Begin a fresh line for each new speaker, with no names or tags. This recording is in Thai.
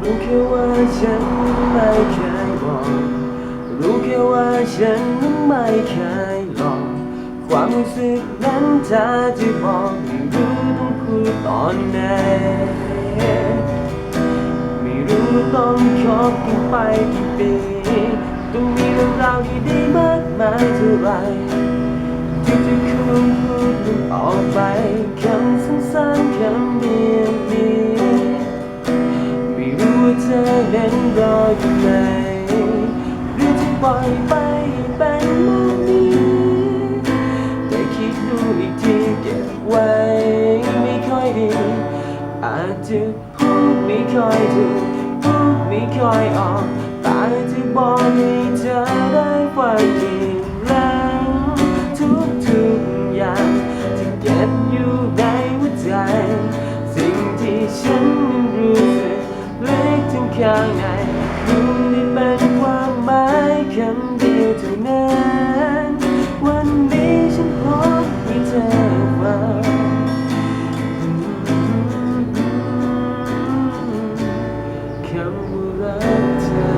รู้แค่ว่าฉันไม่เคยบอก รู้แค่ว่าฉันไม่เคยหลอก ความรู้สึกนั้นถ้าจะบอกไม่รู้ต้องพูดตอนไหน ไม่รู้ต้องคบกันไปกี่ปีต้องมีเรื่องราวดีๆมากมายเท่าไรที่จะควรพูดออกไปค รออยู่ไหนหรือจะปล่อยไปไป็นแบบนี้แต่คิดดูอีกทีเก็บไว้ไม่ค่อยดีอาจจะพูดไม่ค่อยถูกพูดไม่ค่อยออกตาจะบอกให้เธอได้ฟังอีกแล้วทุกทุกอย่างที่เก็บอยู่ในหัวใจ สิ่งที่ฉันนั้นรู้สึกเล็กถึงข้างในำว่ารักเธอ